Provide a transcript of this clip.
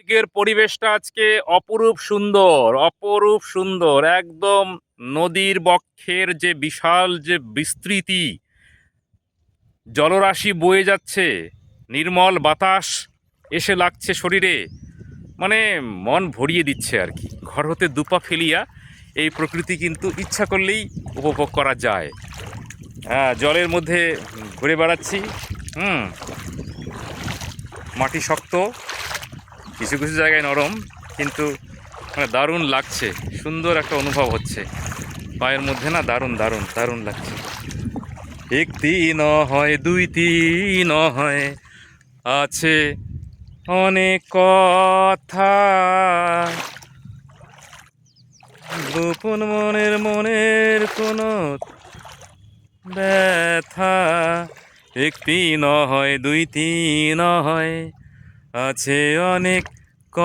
দিকের পরিবেশটা আজকে অপরূপ সুন্দর অপরূপ সুন্দর। একদম নদীর বক্ষের যে বিশাল যে বিস্তৃতি, জলরাশি বয়ে যাচ্ছে, নির্মল বাতাস এসে লাগছে শরীরে। মানে মন ভরিয়ে দিচ্ছে আর কি। ঘর হতে দুপা ফেলিয়া এই প্রকৃতি কিন্তু ইচ্ছা করলেই উপভোগ করা যায়। হ্যাঁ জলের মধ্যে ঘুরে বেড়াচ্ছি। হুম, মাটি শক্ত। কিছু কিছু জায়গায় নরম, কিন্তু মানে দারুণ লাগছে। সুন্দর একটা অনুভব হচ্ছে। পায়ের মধ্যে না দারুণ দারুণ দারুণ লাগছে। একটি ন হয় দুইটি ন হয় আছে অনেক কথা। গোপন মনের মনের কোনো ব্যথা। একটি ন হয় দুইটি ন হয় আছে অনেক ক